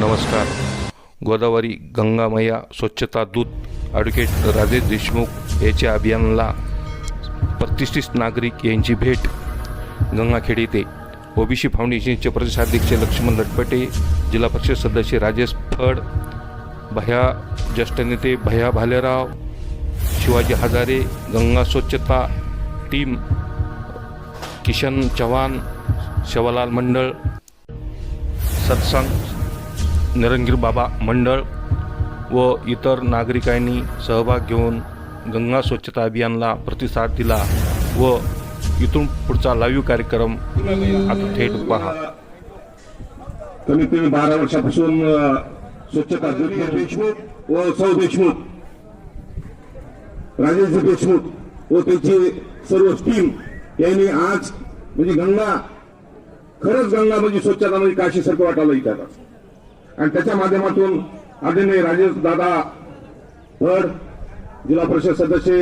नमस्कार. गोदावरी गंगामया स्वच्छता दूत ॲडव्होकेट राजेश देशमुख याच्या अभियानाला प्रतिष्ठित नागरिक यांची भेट. गंगाखेड येथे ओबीसी फाउंडेशनचे प्रदेशाध्यक्ष लक्ष्मण लटपटे जिल्हा परिषद सदस्य राजेश फड भया ज्येष्ठ नेते भया भालेराव शिवाजी हजारे गंगा स्वच्छता टीम किशन चव्हाण शवालाल मंडळ सत्संग निरंगीर बाबा मंडळ व इतर नागरिकांनी सहभाग घेऊन गंगा स्वच्छता अभियानाला प्रतिसाद दिला व इथून पुढचा लाईव्ह कार्यक्रम आता थेट पहा कमीत कमी बारा वर्षापासून स्वच्छता देशमुख व सौ देशमुख राजेश देशमुख व त्याची सर्व टीम यांनी आज म्हणजे गंगा खरंच गंगा म्हणजे स्वच्छता म्हणजे काशीसारखं वाटायला इथं आता. आणि त्याच्या माध्यमातून आदरणीय राजेश दादा वड जिल्हा परिषद सदस्य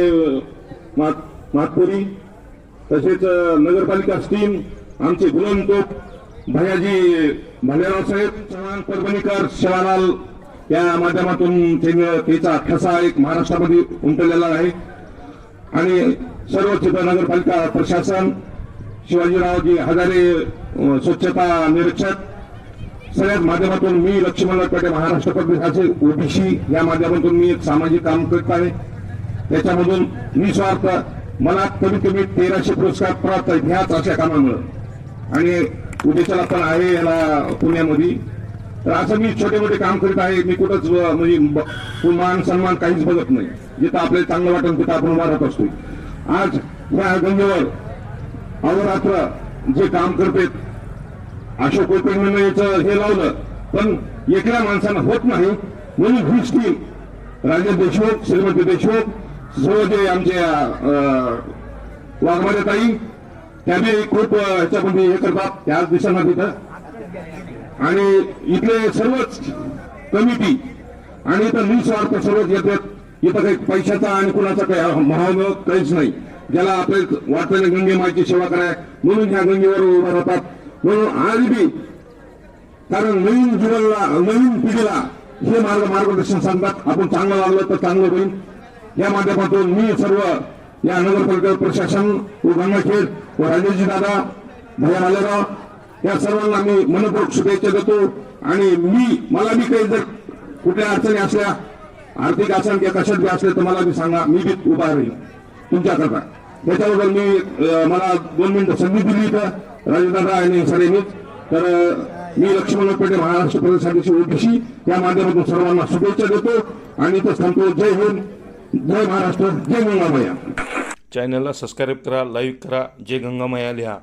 महातपुरी मात- मातपुरी तसेच नगरपालिका स्टीम आमचे गुलाम तोप भैयाजी भालेराव साहेब चव्हाण परभणीकर शिवालाल या माध्यमातून त्याचा ठसा एक महाराष्ट्रामध्ये उमटलेला आहे. आणि सर्व तिथं नगरपालिका प्रशासन शिवाजीरावजी हजारे स्वच्छता निरीक्षक सगळ्याच माध्यमातून मी लक्ष्मण पेटे महाराष्ट्र प्रदेशाचे ओबीसी या माध्यमातून मी एक सामाजिक काम करत आहे. त्याच्यामधून निस्वार्थ मला कमीत कमी तेराशे पुरस्कार प्राप्त ह्याच अशा कामामुळे. आणि उद्याच्याला पण आहे याला पुण्यामध्ये. तर असं मी छोटे मोठे काम करीत आहे. मी कुठंच म्हणजे मान सन्मान काहीच बघत नाही. जिथं आपल्याला चांगलं वाटेल तिथं आपण उभा राहत असतो आज या गंगेवर अवरात्र जे काम करते अशोक कोपेंनी याचं हे लावलं. पण एकल्या माणसांना होत नाही. म्हणून ही स्कीम राजेश देशमुख श्रीमती देशमुख सर्व जे आमचे वाघमारे ताई त्याने खूप याच्यामध्ये हे करतात. त्याच दिवसांना तिथं आणि इथले सर्वच कमिटी आणि इथं निस्वार्थ सर्वच येतात. इथं काही पैशाचा आणि कुणाचा काही महाव काहीच नाही. ज्याला आपले वाटतं गंगे माईची सेवा कराय म्हणून ह्या गंगेवर उभा राहतात. म्हणून आज बी कारण नवीन जीवनला नवीन पिढीला हे मार्ग मार्गदर्शन सांगतात. आपण चांगलं वागलं तर चांगलं होईल. या माध्यमातून मी सर्व या नगरपालिका प्रशासन व गंगाखेड व राजेशजी दादा भैया भालेराव या सर्वांना मी मनपूर्वक शुभेच्छा देतो. आणि मी मला बी काही जर कुठल्या अडचणी असल्या आर्थिक असेल किंवा कशात बी असले तर मला बी सांगा. मी बी उभा राहील. तुमच्याकरता. त्याच्याबद्दल मी मला दोन मिनिटं संधी दिली इथं. राजदादा आणि सरेनीच तर मी लक्ष्मण पेठे महाराष्ट्र प्रदेशाध्यक्ष ओबीसी या माध्यमातून सर्वांना शुभेच्छा देतो आणि तो सांगतो जय हिंद जय महाराष्ट्र जय गंगामया. चॅनलला सबस्क्राईब करा लाईक करा जे गंगामया लिहा